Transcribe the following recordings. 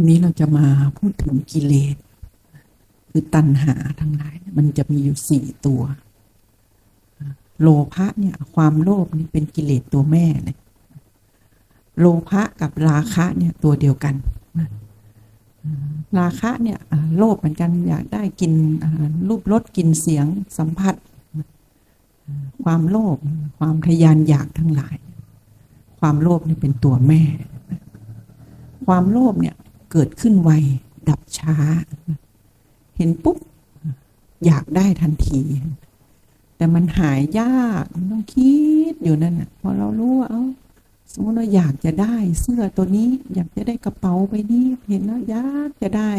วันนี้เราจะมาพูดถึงกิเลส คือตัณหาทั้งหลาย มันจะมีอยู่สี่ตัว โลภะเนี่ย ความโลภนี่เป็นกิเลสตัวแม่เลยโลภะกับราคะเนี่ยตัวเดียวกัน ราคะเนี่ยโลภเหมือนกันอยากได้กินรูปรสกินเสียงสัมผัส ความโลภความทยานอยากทั้งหลาย ความโลภนี่เป็นตัวแม่ ความโลภเนี่ย เกิดขึ้นไว ดับช้า เห็นปุ๊บ อยากได้ทันที แต่มันหายยากมันต้องคิดอยู่นั่นน่ะพอเรารู้ว่าเอาสมมติเราอยากจะได้เสื้อตัวนี้ อยากจะได้กระเป๋าไปนี้ เห็นแล้วอยากจะได้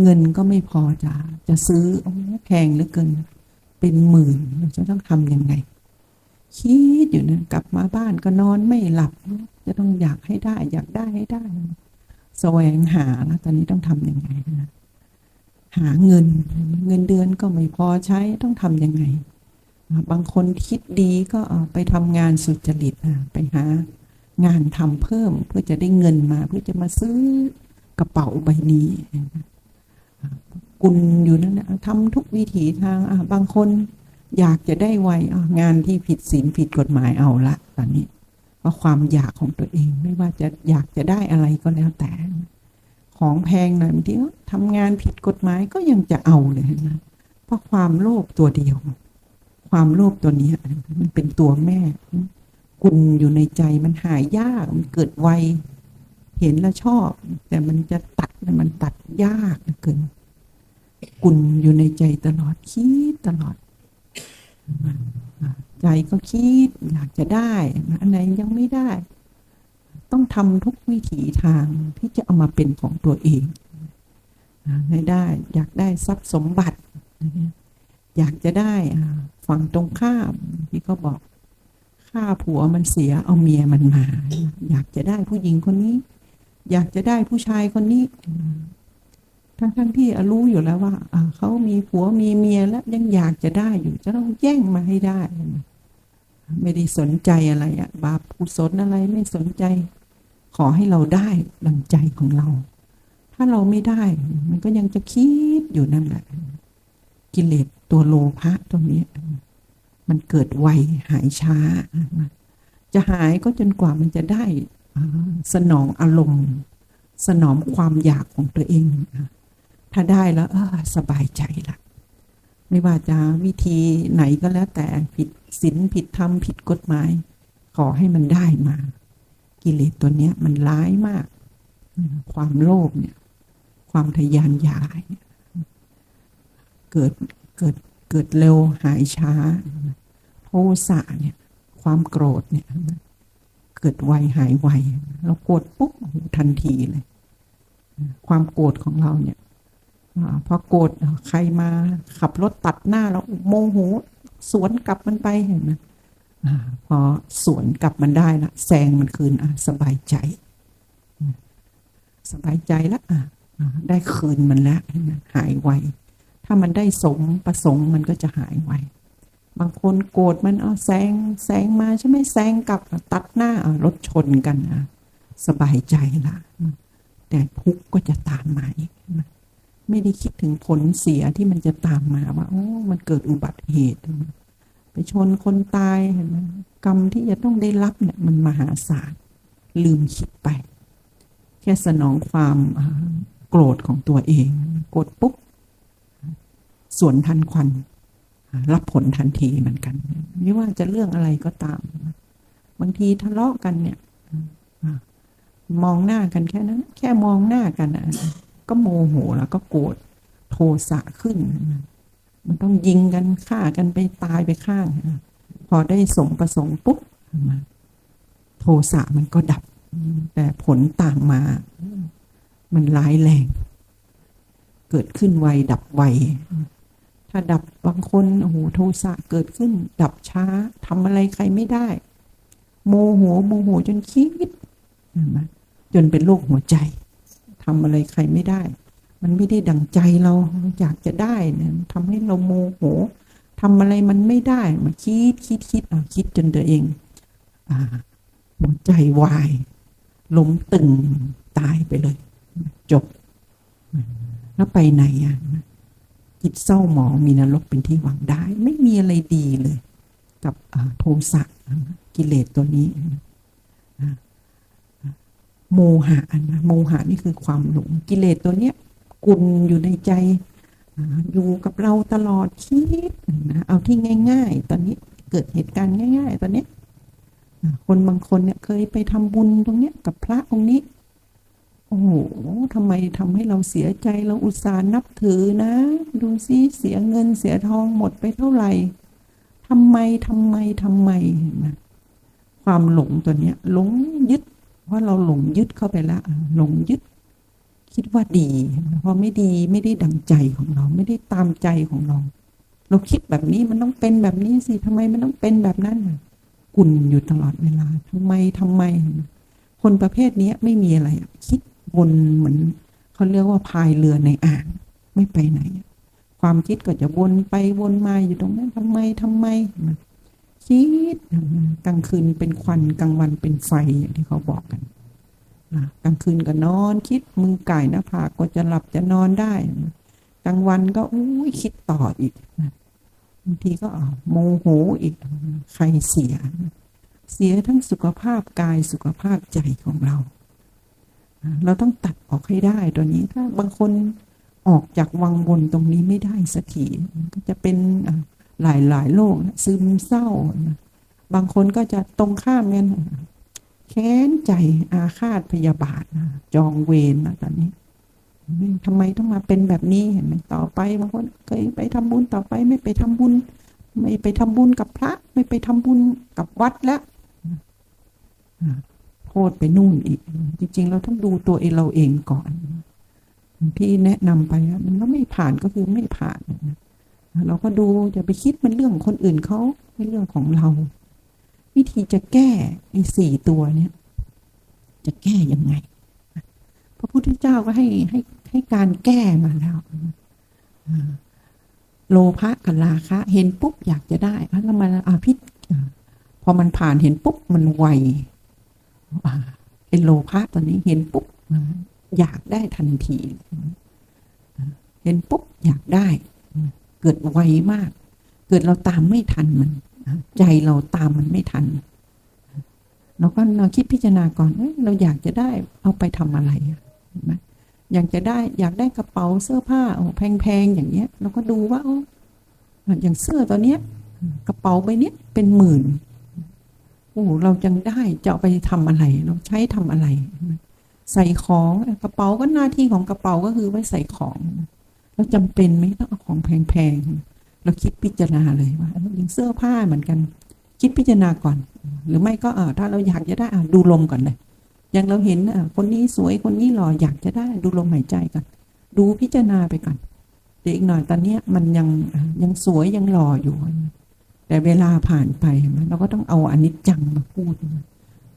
เงินก็ไม่พอจะจะซื้อโอ้แพงเหลือเกิน เป็นหมื่นเราจะต้องทำยังไง คิดอยู่นะกลับมาบ้านก็นอนไม่หลับ จะต้องอยากให้ได้ อยากได้ให้ได้ แสวงหาแล้วตอนนี้ต้องทำยังไงนะหาเงิน เงินเดือนก็ไม่พอใช้ต้องทำยังไง บางคนคิดดีก็ไปทำงานสุจริตไปหางานทำเพิ่มเพื่อจะได้เงินมา เพื่อจะมาซื้อกระเป๋าใบนี้กุลอยู่นั่นนะทำทุกวิถีทางบางคนอยากจะได้ไวงานที่ผิดศีลผิดกฎหมายเอาละตอนนี้ เพราะความอยากของตัวเอง ไม่ว่าจะอยากจะได้อะไรก็แล้วแต่ ของแพงหน่อยบางทีทำงานผิดกฎหมายก็ยังจะเอาเลยนะเพราะความโลภตัวเดียว ความโลภตัวนี้มันเป็นตัวแม่กุนอยู่ในใจมันหายยากมันเกิดไวเห็นแล้วชอบ แต่มันจะตัดมันตัดยากเกินกุนอยู่ในใจตลอดคิดตลอด ใจก็คิดอยากจะได้อันไหนยังไม่ได้ ต้องทำทุกวิถีทางที่จะเอามาเป็นของตัวเองให้ได้อยากได้ทรัพย์สมบัติ อยากจะได้ฝั่งตรงข้ามที่เขาบอกฆ่าผัวมันเสียเอาเมียมันมา อยากจะได้ผู้หญิงคนนี้ อยากจะได้ผู้ชายคนนี้ทั้งทั้งที่รู้อยู่แล้วว่าเขามีผัวมีเมียแล้วยังอยากจะได้อยู่จะต้องแย่งมาให้ได้ ไม่ได้สนใจอะไรอะบาปกุศลอะไรไม่สนใจ ขอให้เราได้ดังใจของเรา ถ้าเราไม่ได้ มันก็ยังจะคิดอยู่นั่นแหละกิเลสตัวโลภะตรงนี้ มันเกิดไวหายช้า จะหายก็จนกว่ามันจะได้สนองอารมณ์ สนองความอยากของตัวเอง ถ้าได้แล้วสบายใจละ ไม่ว่าจะวิธีไหนก็แล้วแต่ผิดศีลผิดธรรมผิดกฎหมาย ขอให้มันได้มา กิเลสตัวเนี้ย มันร้ายมาก ความโลภเนี่ย ความทยานอยากเกิดเกิดเกิดเร็วหายช้าโทสะเนี่ย ความโกรธเนี่ยเกิดไวหายไวเราโกรธปุ๊บทันทีเลย ความโกรธของเราเนี่ย พอโกรธใครมาขับรถตัดหน้าเราโมโหสวนกลับมันไปเห็นไหมพอสวนกลับมันได้ละแซงมันคืนอะสบายใจ สบายใจแล้วอะได้คืนมันแล้วหายไวถ้ามันได้สมประสงค์มันก็จะหายไวบางคนโกรธมันเอาแซงแซงมาใช่ไหมแซงกลับตัดหน้ารถชนกันอะสบายใจละแต่ทุกข์ก็จะตามมาอีก ไม่ได้คิดถึงผลเสียที่มันจะตามมาว่าโอ้มันเกิดอุบัติเหตุ ไปชนคนตายเห็นไหมกรรมที่จะต้องได้รับเนี่ยมันมหาศาลลืมคิดไป แค่สนองความโกรธของตัวเอง กดปุ๊บส่วนทันควัน รับผลทันทีเหมือนกัน ไม่ว่าจะเรื่องอะไรก็ตาม บางทีทะเลาะกันเนี่ยมองหน้ากันแค่นั้น แค่มองหน้ากันอะ ก็โมโหแล้วก็โกรธโทสะขึ้น มันต้องยิงกันฆ่ากันไปตายไปข้างพอได้สมประสงค์ปุ๊บโทสะมันก็ดับ แต่ผลต่างมา มันร้ายแรง เกิดขึ้นไวดับไวถ้าดับบางคนโอ้โหโทสะเกิดขึ้น ดับช้าทำอะไรใครไม่ได้ โมโหโมโหจนคิดจนเป็นโรคหัวใจ ทำอะไรใครไม่ได้ มันไม่ได้ดังใจเราอยากจะได้เนี่ยทำให้เราโมโหทำอะไรมันไม่ได้มาคิดคิดคิดเอาคิดจนตัวเองอ่าหัวใจวายล้มตึงตายไปเลย จบ แล้วไปไหนอะจิตเศร้าหมองมีนรกเป็นที่หวังได้ ไม่มีอะไรดีเลย กับโทสะกิเลสตัวนี้ โมหะนะโมหะนี่คือความหลงกิเลสตัวเนี้ยกุนอยู่ในใจอยู่กับเราตลอดคิดนะเอาที่ง่าย ๆ ตอนนี้เกิดเหตุการณ์ง่าย ๆ ตอนนี้คนบางคนเนี่ยเคยไปทำบุญตรงเนี้ยกับพระองค์นี้ โอ้โหทำไมทำให้เราเสียใจเราอุตส่าห์นับถือนะ ดูซิเสียเงินเสียทองหมดไปเท่าไหร่ทำไมทำไมทำไมนะความหลงตัวเนี้ยหลงยึด ว่าเราหลงยึดเข้าไปแล้วหลงยึด คิดว่าดีพอไม่ดีไม่ได้ดังใจของเรา ไม่ได้ตามใจของเรา เราคิดแบบนี้มันต้องเป็นแบบนี้สิทำไมมันต้องเป็นแบบนั้นกุ่นอยู่ตลอดเวลาทำไมทำไม คนประเภทนี้ไม่มีอะไรคิดวนเหมือนเขาเรียกว่าพายเรือในอ่างไม่ไปไหน ความคิดก็จะวนไปวนมาอยู่ตรงนั้นทำไมทำไม คิดกลางคืนเป็นควันกลางวันเป็นไฟอย่างที่เขาบอกกันกลางคืนก็นอนคิดมือไก่หน้าผากก็จะหลับจะนอนได้กลางวันก็อุ้ยคิดต่ออีกบางทีก็โมโหอีกใครเสีย เสียทั้งสุขภาพกายสุขภาพใจของเรา เราต้องตัดออกให้ได้ตัวนี้ถ้าบางคนออกจากวังวนตรงนี้ไม่ได้สักทีก็จะเป็น หลายหลายโรคซึมเศร้าบางคนก็จะตรงข้ามกันแค้นใจอาฆาตพยาบาทนะจองเวรนะตอนนี้ทำไมต้องมาเป็นแบบนี้เห็นไหมต่อไปบางคนเคยไปทำบุญต่อไปไม่ไปทำบุญ ไม่ไปทำบุญกับพระ ไม่ไปทำบุญกับวัดแล้วโทษไปนู่นอีก จริง ๆ เราต้องดูตัวเองเราเองก่อน ที่แนะนำไปมันก็ไม่ผ่านก็คือไม่ผ่าน เราก็ดูจะไปคิดมันเรื่องของคนอื่นเขาไม่เรื่องของเรา วิธีจะแก้ไอ้สี่ตัวเนี้ยจะแก้ยังไง พระพุทธเจ้าก็ให้ให้ให้การแก้มาแล้วโลภะกับราคะ เห็นปุ๊บอยากจะได้แล้วมันอาพิษพอมันผ่านเห็นปุ๊บมันไวเป็นโลภะตอนนี้เห็นปุ๊บอยากได้ทันที เห็นปุ๊บอยากได้ เกิดไวมาก เกิดเราตามไม่ทันมันใจเราตามมันไม่ทันเราก็เราคิดพิจารณาก่อนเเราอยากจะได้เอาไปทำอะไรไหมอยากจะได้อยากได้กระเป๋าเสื้อผ้าโอ้แพงๆอย่างเงี้ย เราก็ดูว่าอย่างเสื้อตัวเนี้ย กระเป๋าใบเนี้ยเป็นหมื่นโอ้เราจังได้จะเอาไปทำอะไร เราใช้ทำอะไร ใส่ของกระเป๋าก็หน้าที่ของกระเป๋าก็คือไว้ใส่ของ เราจำเป็นไหมต้องเอาของแพงๆ เราคิดพิจารณาเลยว่าอย่างเสื้อผ้าเหมือนกัน คิดพิจารณาก่อน หรือไม่ก็เออถ้าเราอยากจะได้อ่าดูลมก่อนเลยอย่างเราเห็นอ่าคนนี้สวยคนนี้หล่ออยากจะได้ดูลมหายใจก่อนดูพิจารณาไปก่อนเดี๋ยวอีกหน่อยตอนนี้มันยังยังสวยยังหล่ออยู่ แต่เวลาผ่านไปเราก็ต้องเอาอนิจจังมาพูด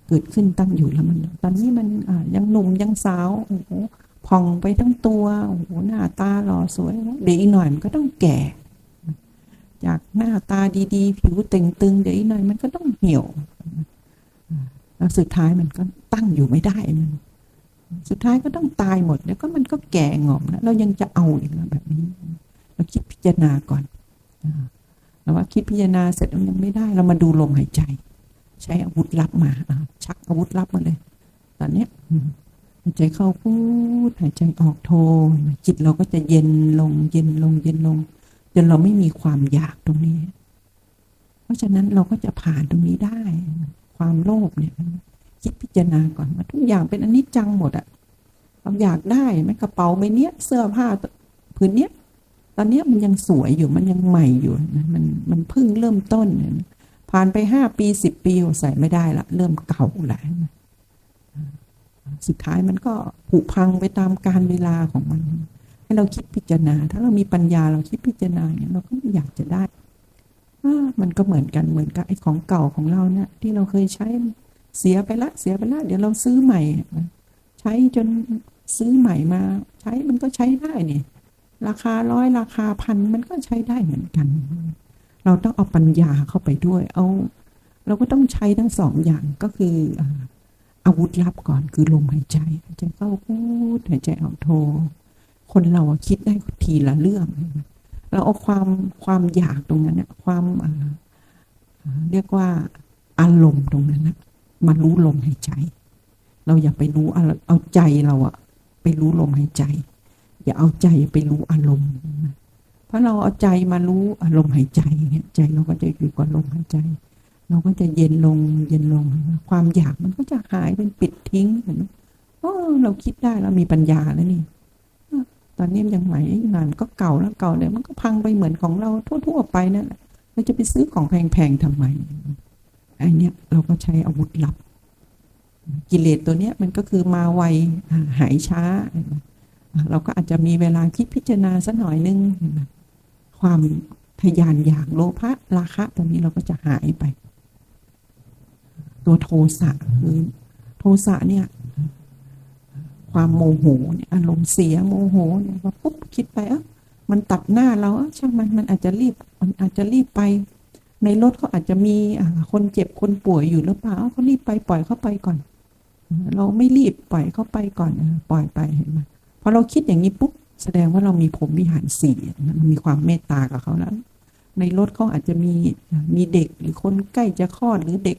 เกิดขึ้นตั้งอยู่แล้วมัน ตอนนี้มันยังหนุ่มยังสาวโอ้ โหพองไปทั้งตัวโอ้โหหน้าตาหล่อสวยเดี๋ยวอีกหน่อยมันก็ต้องแก่ จากหน้าตาดีๆ ผิวเต่งตึงเดี๋ยวอีกหน่อยมันก็ต้องเหี่ยวแล้วสุดท้ายมันก็ตั้งอยู่ไม่ได้มันสุดท้ายก็ต้องตายหมด แล้วก็มันก็แก่งอมแล้วเรายังจะเอาอีกแล้วแบบนี้ เราคิดพิจารณาก่อนเราว่าคิดพิจารณาเสร็จมันยังไม่ได้ เรามาดูลมหายใจ ใช้อาวุธลับมาชักอาวุธลับมาเลย ตอนเนี้ยายใจเข้าพูดหายใจออกโทจิตเราก็จะเย็นลงเย็นลงเย็นลงจนเราไม่มีความอยากตรงนี้ เพราะฉะนั้นเราก็จะผ่านตรงนี้ได้ ความโลภเนี่ยคิดพิจารณาก่อนว่าทุกอย่างเป็นอนิจจังหมดอะเราอยากได้ไหมกระเป๋าใบเนี้ย เสื้อผ้าผืนเนี้ยตอนเนี้ยมันยังสวยอยู่มันยังใหม่อยู่นะมันมันเพิ่งเริ่มต้น ผ่านไปห้าปีสิบปีใส่ไม่ได้ละเริ่มเก่าแล้ว สุดท้ายมันก็ผุพังไปตามการเวลาของมัน ให้เราคิดพิจารณา ถ้าเรามีปัญญาเราคิดพิจารณาเนี่ยเราก็อยากจะได้มันก็เหมือนกันเหมือนกับไอ้ของเก่าของเราเนี่ยที่เราเคยใช้เสียไปละเสียไปละ เดี๋ยวเราซื้อใหม่ ใช้จนซื้อใหม่มา ใช้มันก็ใช้ได้เนี่ยราคาร้อยราคาพันมันก็ใช้ได้เหมือนกัน เราต้องเอาปัญญาเข้าไปด้วย เอา เราก็ต้องใช้ทั้งสองอย่างก็คือ อาวุธลับก่อนคือลมหายใจหายใจเข้าพูดหายใจออกโท คนเราอะคิดได้ทีละเรื่องเราเอาความความอยากตรงนั้นเนี่ยความเรียกว่าอารมณ์ตรงนั้นนะมารู้ลมหายใจ เราอย่าไปรู้เอาใจเราอะไปรู้ลมหายใจ อย่าเอาใจไปรู้อารมณ์เพราะเราเอาใจมารู้อารมณ์หายใจเนี่ยใจเราก็จะอยู่กับลมหายใจ เราก็จะเย็นลงเย็นลง ความอยากมันก็จะหายเป็นปิดทิ้งเห็นไหมโอ้เราคิดได้เรามีปัญญาแล้วนี่ตอนนี้มันยังใหม่งานก็เก่าแล้วเก่าเนี่ยมันก็พังไปเหมือนของเราทั่วๆไปนั่นแหละเราจะไปซื้อของแพงๆทำไมไอ้เนี่ยเราก็ใช้อาวุธลับ กิเลสตัวเนี้ยมันก็คือมาไวหายช้า เราก็อาจจะมีเวลาคิดพิจารณาสักหน่อยนึง ความทยานอยากโลภะราคะตัวนี้เราก็จะหายไป ตัวโทสะคือโทสะเนี่ย ความโมโหเนี่ยอารมณ์เสียโมโหเนี่ยว่าปุ๊บคิดไปอะมันตัดหน้าเราอ้ะช่างมันมันอาจจะรีบมันอาจจะรีบไป ในรถเขาอาจจะมีอ่าคนเจ็บคนป่วยอยู่หรือเปล่าเขารีบไปปล่อยเขาไปก่อน เราไม่รีบปล่อยเขาไปก่อนปล่อยไปเห็นไหมพอเราคิดอย่างนี้ปุ๊บแสดงว่าเรามีผมวิหารสี่เรามีความเมตตากับเขาแล้ว ในรถเขาอาจจะมีมีเด็กหรือคนใกล้จะคลอดหรือเด็ก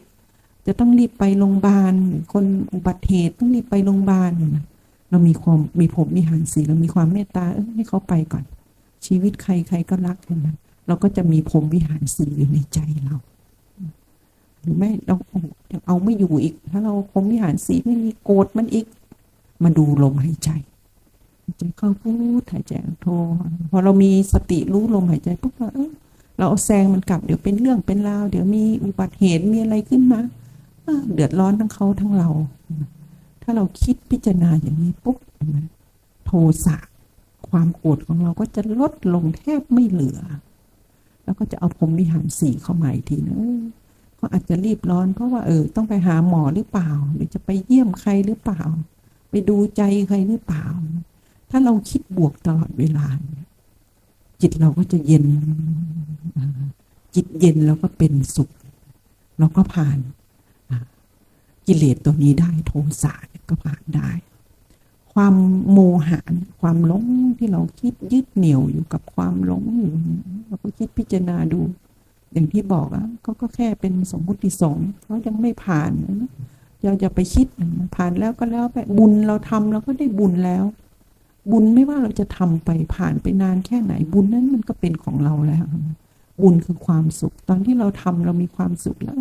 จะต้องรีบไปโรงพยาบาล คนอุบัติเหตุต้องรีบไปโรงพยาบาลเนี่ยเรามีความมีผมมีหันสีเรามีความเมตตาเออให้เขาไปก่อน ชีวิตใครใครก็รักเห็นไหมเราก็จะมีผมวิหารสีอยู่ในใจเราหรือไม่เราโอ้โหยังเอาไม่อยู่อีก ถ้าเราผมวิหารสีไม่มีโกรธมันอีก มาดูลมหายใจใจเข้าพูดหายใจออกโทพอเรามีสติรู้ลมหายใจปุ๊บเราเออเราเอาแซงมันกลับเดี๋ยวเป็นเรื่องเป็นราวเดี๋ยวมีอุบัติเหตุมีอะไรขึ้นมา เดือดร้อนทั้งเขาทั้งเรา ถ้าเราคิดพิจารณาอย่างนี้ปุ๊บโทสะความโกรธของเราก็จะลดลงแทบไม่เหลือ แล้วก็จะเอาพรมวิหารสี่เข้ามาอีกทีนะเออก็อาจจะรีบร้อนเพราะว่าเออต้องไปหาหมอหรือเปล่า หรือจะไปเยี่ยมใครหรือเปล่า ไปดูใจใครหรือเปล่า ถ้าเราคิดบวกตลอดเวลา จิตเราก็จะเย็น จิตเย็นแล้วก็เป็นสุข เราก็ผ่าน กิเลสตัวนี้ได้โทสะก็ผ่านได้ ความโมหะเนี่ยความหลงที่เราคิดยึดเหนี่ยวอยู่กับความหลงอยู่เราก็คิดพิจารณาดู อย่างที่บอกอะก็แค่เป็นสมมุติสงฆ์เขายังไม่ผ่านนะเราจะไปคิดผ่านแล้วก็แล้วไปบุญเราทำเราก็ได้บุญแล้ว บุญไม่ว่าเราจะทำไปผ่านไปนานแค่ไหนบุญนั้นมันก็เป็นของเราแล้ว บุญคือความสุข ตอนที่เราทำเรามีความสุขแล้ว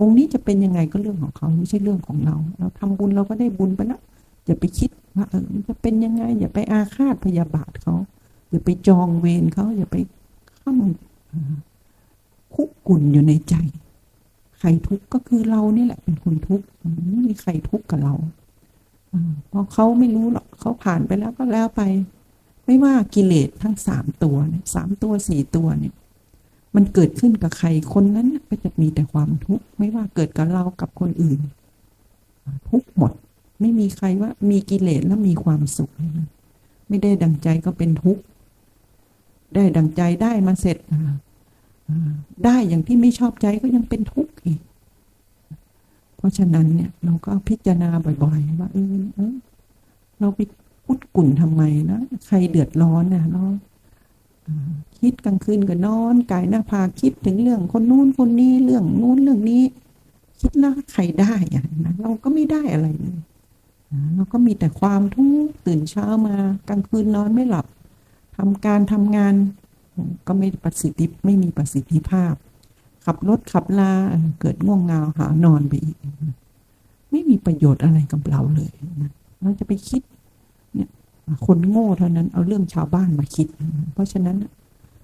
องค์นี้จะเป็นยังไงก็เรื่องของเขาไม่ใช่เรื่องของเรา เราทำบุญเราก็ได้บุญไปแล้วอย่าไปคิดว่าเออมันจะเป็นยังไง อย่าไปอาฆาตพยาบาทเขาอย่าไปจองเวรเขาอย่าไปข้ามคุกกุ่นอยู่ในใจ ใครทุกข์ก็คือเรานี่แหละเป็นคนทุกข์ไม่มีใครทุกข์กับเราเพราะเขาไม่รู้หรอกเขาผ่านไปแล้วก็แล้วไป ไม่ว่ากิเลสทั้งสามตัวสามตัวสี่ตัวเนี่ย มันเกิดขึ้นกับใครคนนั้นน่ะก็จะมีแต่ความทุกข์ไม่ว่าเกิดกับเรากับคนอื่น ทุกข์หมดไม่มีใครว่ามีกิเลสแล้วมีความสุข ไม่ได้ดังใจก็เป็นทุกข์ได้ดังใจได้มาเสร็จได้อย่างที่ไม่ชอบใจก็ยังเป็นทุกข์อีก เพราะฉะนั้นเนี่ยเราก็พิจารณาบ่อยๆ ว่าเออเราไปพุดกุ่นทำไมนะ ใครเดือดร้อนนะเรา คิดกลางคืนก็นอนกายหน้าผากคิดถึงเรื่องคนนู้นคนนี้เรื่องนู้นเรื่องนี้ คิดแล้วใครได้อะนะเราก็ไม่ได้อะไรเลยเราก็มีแต่ความทุกข์ตื่นเช้ามากลางคืนนอนไม่หลับทำการทำงานก็ไม่ประสิทธิไม่มีประสิทธิภาพ ขับรถขับลาเกิดง่วงเงาหานอนไปอีก ไม่มีประโยชน์อะไรกับเราเลยนะเราจะไปคิด คนโง่เท่านั้น เอาเรื่องชาวบ้านมาคิด เพราะฉะนั้น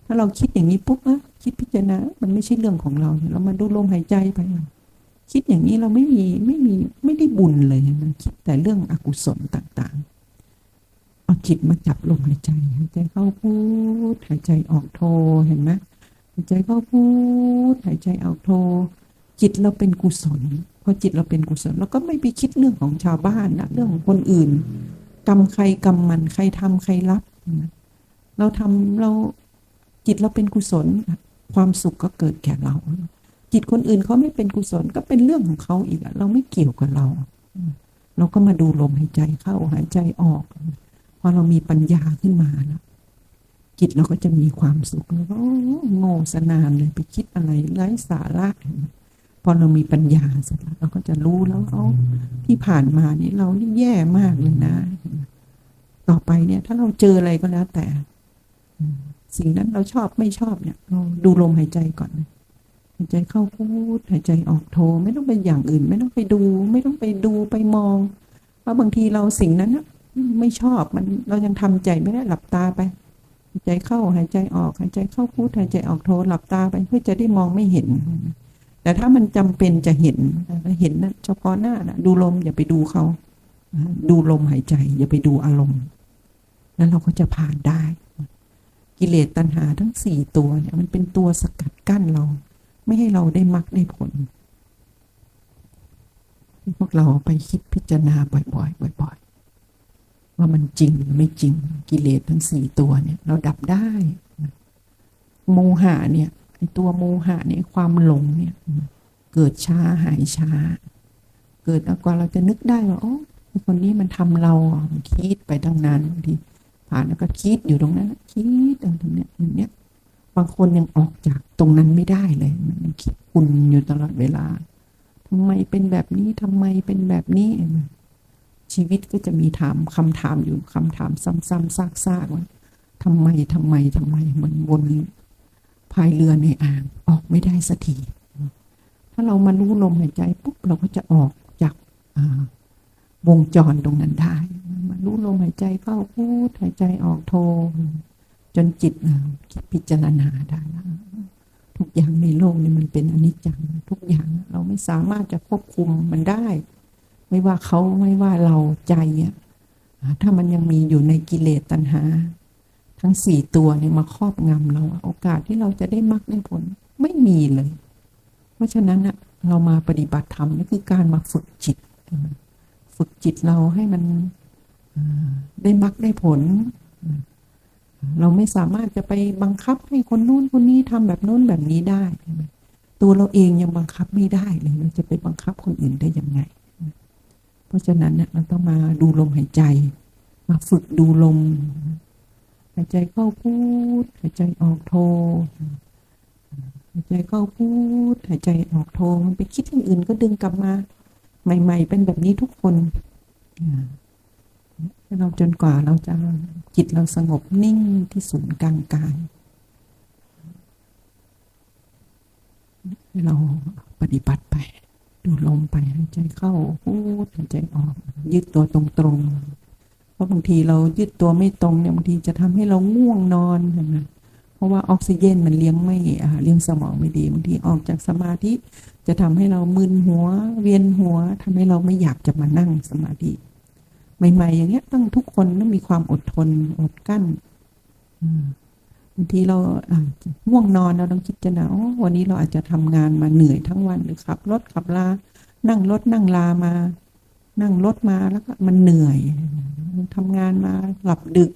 ถ้าเราคิดอย่างนี้ปุ๊บอะคิดพิจารณามันไม่ใช่เรื่องของเราเนี่ยเรามาดูลมหายใจไป คิดอย่างนี้เราไม่มีไม่มีไม่ได้บุญเลยนะคิดแต่เรื่องอกุศลต่างๆเอาจิตมาจับลมหายใจหายใจเข้าพูดหายใจออกโทเห็นไหมหายใจเข้าพูดหายใจออกโทจิตเราเป็นกุศลพอจิตเราเป็นกุศลเราก็ไม่ไปคิดเรื่องของชาวบ้านนะเรื่องของคนอื่น กรรมใครกรรมมันใครทำใครรับเราทำเราจิตเราเป็นกุศล ความสุขก็เกิดแก่เรา จิตคนอื่นเขาไม่เป็นกุศลก็เป็นเรื่องของเขาอีกเราไม่เกี่ยวกับเรา เราก็มาดูลมหายใจเข้าหายใจออกพอเรามีปัญญาขึ้นมาแล้วจิตเราก็จะมีความสุขแล้วก็โอ้โง่สนานเลยไปคิดอะไรไร้สาระ พอเรามีปัญญาเสร็จแล้วเราก็จะรู้แล้วเอาที่ผ่านมานี่เรานี่แย่มากเลยนะ ต่อไปเนี่ย ถ้าเราเจออะไรก็แล้วแต่ สิ่งนั้นเราชอบไม่ชอบเนี่ยเราดูลมหายใจก่อนหายใจเข้าพูดหายใจออกโทไม่ต้องเป็นอย่างอื่น ไม่ต้องไปดู ไม่ต้องไปดูไปมองว่าบางทีเราสิ่งนั้นนะไม่ชอบมันเรายังทำใจไม่ได้หลับตาไปหายใจเข้าหายใจออกหายใจเข้าพูดหายใจออกโทหลับตาไปเพื่อจะได้มองไม่เห็น แต่ถ้ามันจำเป็นจะเห็นเห็นนะเฉพาะหน้านะดูลมอย่าไปดูเขาดูลมหายใจ อย่าไปดูอารมณ์ แล้วเราก็จะผ่านได้ กิเลสตัณหาทั้งสี่ตัวเนี่ยมันเป็นตัวสกัดกั้นเรา ไม่ให้เราได้มรรคได้ผล พวกเราไปคิดพิจารณาบ่อยๆบ่อย ๆ ว่ามันจริงหรือไม่จริง กิเลสทั้งสี่ตัวเนี่ย เราดับได้ โมหะเนี่ย ตัวโมหะเนี่ยความหลงเนี่ย เกิดช้าหายช้า เกิดกว่าเราจะนึกได้ว่าโอ้คนนี้มันทำเราคิดไปตั้งนานบางทีผ่านแล้วก็คิดอยู่ตรงนั้นคิดตรงเนี้ยอย่างเนี้ยบางคนยังออกจากตรงนั้นไม่ได้เลย มันคิดคุณอยู่ตลอดเวลาทำไมเป็นแบบนี้ทำไมเป็นแบบนี้ ชีวิตก็จะมีถามคำถามอยู่คำถาม ซ้ำๆซากๆว่าทำไมทำไมทำไมมันวน พายเรือในอ่างออกไม่ได้สักทีถ้าเรามารู้ลมหายใจปุ๊บเราก็จะออกจากวงจรตรงนั้นได้มารู้ลมหายใจเข้าพูดหายใจออกโทจนจิตคิดพิจารณาได้แล้วทุกอย่างในโลกนี้มันเป็นอนิจจังทุกอย่างเราไม่สามารถจะควบคุมมันได้ ไม่ว่าเขาไม่ว่าเราใจเนี่ยถ้ามันยังมีอยู่ในกิเลสตัณหา ทั้งสี่ตัวเนี่ยมาครอบงำเราโอกาสที่เราจะได้มรรคได้ผลไม่มีเลย เพราะฉะนั้นอะเรามาปฏิบัติธรรมนี่คือการมาฝึกจิต ฝึกจิตเราให้มันได้มรรคได้ผล เราไม่สามารถจะไปบังคับให้คนนู้นคนนี้ทำแบบนู้นแบบนี้ได้ตัวเราเองยังบังคับไม่ได้เลยเราจะไปบังคับคนอื่นได้ยังไง เพราะฉะนั้นเนี่ยเราต้องมาดูลมหายใจ มาฝึกดูลม หายใจเข้าพูดหายใจออกโทหายใจเข้าพูดหายใจออกโทมันไปคิดอย่างอื่นก็ดึงกลับมา ใหม่ ๆ เป็นแบบนี้ทุกคนเราจนกว่าเราจะจิตเราสงบนิ่งที่ศูนย์กลางกายเราปฏิบัติไป ดูลมไปหายใจเข้าพูดหายใจออก ยืดตัวตรงๆ เพราะบางทีเรายืดตัวไม่ตรงเนี่ยบางทีจะทำให้เราง่วงนอนใช่ไหมเพราะว่าออกซิเจนมันเลี้ยงไม่เลี้ยงสมองไม่ดีบางทีออกจากสมาธิจะทำให้เรามึนหัว เวียนหัวทำให้เราไม่อยากจะมานั่งสมาธิใหม่ๆอย่างเงี้ยต้องทุกคนต้องมีความอดทนอดกั้นบางทีเราง่วงนอนเราต้องคิดจะนะโอ้วันนี้เราอาจจะทำงานมาเหนื่อยทั้งวันหรือขับรถขับลานั่งรถนั่งลามา นั่งรถมาแล้วก็มันเหนื่อยทำงานมาหลับดึก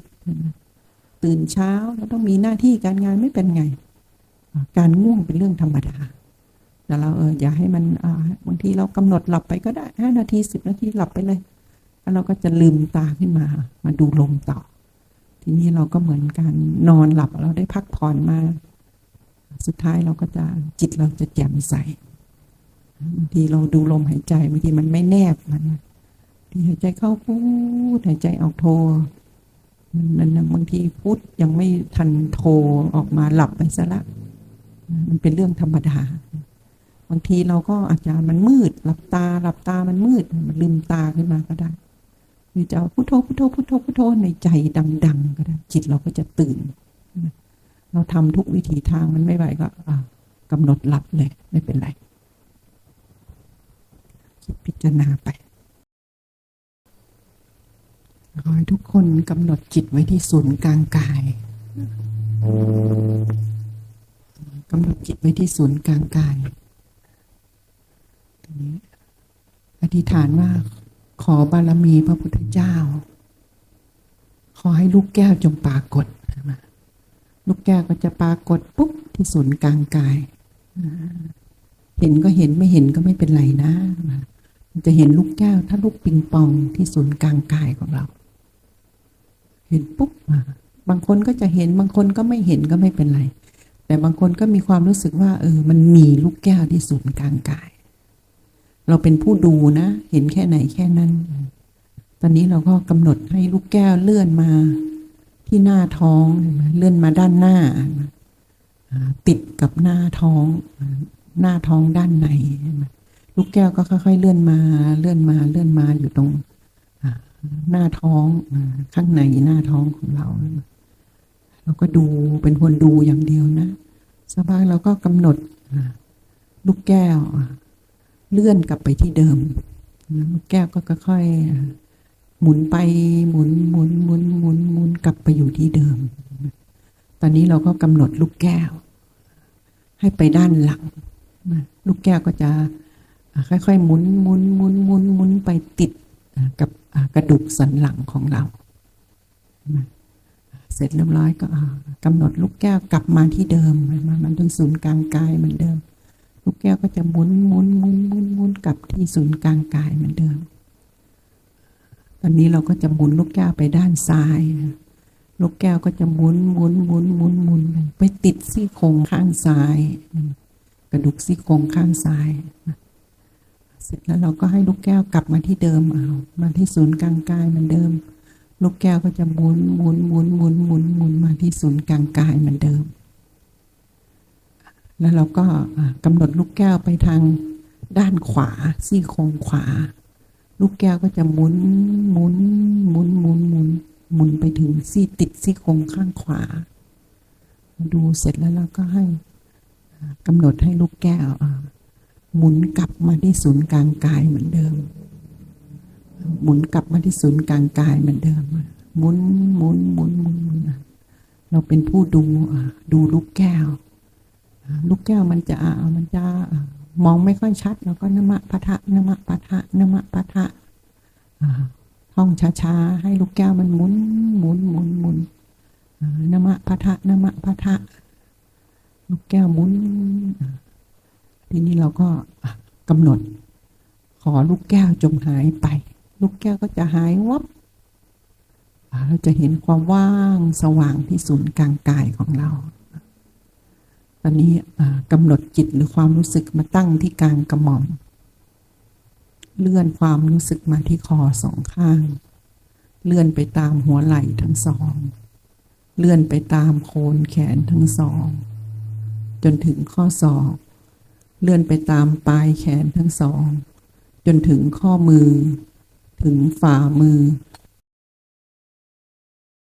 ตื่นเช้าแล้วต้องมีหน้าที่การงานไม่เป็นไง การง่วงเป็นเรื่องธรรมดาแต่เราเอออย่าให้มันบางทีเรากำหนดหลับไปก็ได้ห้านาทีสิบนาทีหลับไปเลยแล้วเราก็จะลืมตาขึ้นมา มาดูลมต่อ ทีนี้เราก็เหมือนกันนอนหลับเราได้พักผ่อนมา สุดท้ายเราก็จะจิตเราจะแจ่มใสบางทีเราดูลมหายใจบางทีมันไม่แนบมัน หายใจเข้าพูดหายใจออกโทมันบางทีพูดยังไม่ทันโทออกมาหลับไปซะละ มันเป็นเรื่องธรรมดา บางทีเราก็อาจจะมันมืด หลับตา หลับตามันมืด มันลืมตาขึ้นมาก็ได้หรือจะพุทโธพุทโธพุทโธพุทโธในใจดัง ๆ ก็ได้ จิตเราก็จะตื่น เราทำทุกวิถีทางมันไม่ไหวก็กำหนดหลับเลย ไม่เป็นไร คิดพิจารณาไปขอให้ ทุกคนกำหนดจิตไว้ที่ศูนย์กลางกายกำหนดจิตไว้ที่ศูนย์กลางกายอธิษฐานว่าขอบารมีพระพุทธเจ้า ขอให้ลูกแก้วจงปรากฏลูกแก้วก็จะปรากฏปุ๊บที่ศูนย์กลางกาย เห็นก็เห็นไม่เห็นก็ไม่เป็นไรนะ จะเห็นลูกแก้วถ้าลูกปิงปองที่ศูนย์กลางกายของเรา เห็นปุ๊บอะบางคนก็จะเห็นบางคนก็ไม่เห็นก็ไม่เป็นไร แต่บางคนก็มีความรู้สึกว่า เออ มันมีลูกแก้วที่ศูนย์กลางกาย เราเป็นผู้ดูนะ เห็นแค่ไหนแค่นั้น ตอนนี้เราก็กำหนดให้ลูกแก้วเลื่อนมาที่หน้าท้องเลื่อนมาด้านหน้า ติดกับหน้าท้อง หน้าท้องด้านในลูกแก้วก็ค่อย ๆ เลื่อนมาเลื่อนมาเลื่อนมาอยู่ตรง หน้าท้องข้างในหน้าท้องของเรา เราก็ดูเป็นคนดูอย่างเดียวนะสักพักเราก็กำหนดลูกแก้ว เลื่อนกลับไปที่เดิมลูกแก้วก็ค่อยๆหมุนไปหมุนหมุนหมุนหมุนหมุนกลับไปอยู่ที่เดิม ตอนนี้เราก็กำหนดลูกแก้ว ให้ไปด้านหลัง ลูกแก้วก็จะค่อยๆหมุนหมุนหมุนหมุนหมุนไปติดกับ กระดูกสันหลังของเรา เสร็จเรียบร้อยก็อ่ากำหนดลูกแก้วกลับมาที่เดิม มันถึงศูนย์กลางกายเหมือนเดิม ลูกแก้วก็จะหมุนหมุนหมุนหมุนหมุนกลับที่ศูนย์กลางกายเหมือนเดิม ตอนนี้เราก็จะหมุนลูกแก้วไปด้านซ้ายลูกแก้วก็จะหมุนหมุนหมุนหมุนหมุนไปไปติดซี่โครงข้างซ้าย กระดูกซี่โครงข้างซ้ายนะ เสร็จแล้วเราก็ให้ลูกแก้วกลับมาที่เดิมเอามาที่ศูนย์กลางกายเหมือนเดิม ลูกแก้วก็จะหมุนหมุนหมุนหมุนหมุนหมุนมาที่ศูนย์กลางกายเหมือนเดิม แล้วเราก็อ่ากำหนดลูกแก้วไปทางด้านขวาซี่โครงขวา ลูกแก้วก็จะหมุนหมุนหมุนหมุนหมุนหมุนไปถึงซี่ติดซี่โครงข้างขวา ดูเสร็จแล้วเราก็ให้อ่ากำหนดให้ลูกแก้วอ่า หมุนกลับมาที่ศูนย์กลางกายเหมือนเดิม หมุนกลับมาที่ศูนย์กลางกายเหมือนเดิม หมุนหมุนหมุนหมุนหมุนเราเป็นผู้ดูดูลูกแก้ว ลูกแก้วมันจะอ่ามันจะมองไม่ค่อยชัดเราก็นมะปะทะนมะปะทะนมะปะทะท่องช้าๆ ให้ลูกแก้วมันหมุนหมุนหมุนหมุนนมะปะทะนมะปะทะ ลูกแก้วหมุน ทีนี้เราก็อะกำหนด ขอลูกแก้วจงหายไป ลูกแก้วก็จะหายวับเราจะเห็นความว่างสว่างที่ศูนย์กลางกายของเรา ตอนนี้กำหนดจิตหรือความรู้สึกมาตั้งที่กลางกระหม่อม เลื่อนความรู้สึกมาที่คอสองข้าง เลื่อนไปตามหัวไหล่ทั้งสอง เลื่อนไปตามโคนแขนทั้งสอง จนถึงข้อศอก เลื่อนไปตามปลายแขนทั้งสอง จนถึงข้อมือ ถึงฝ่ามือ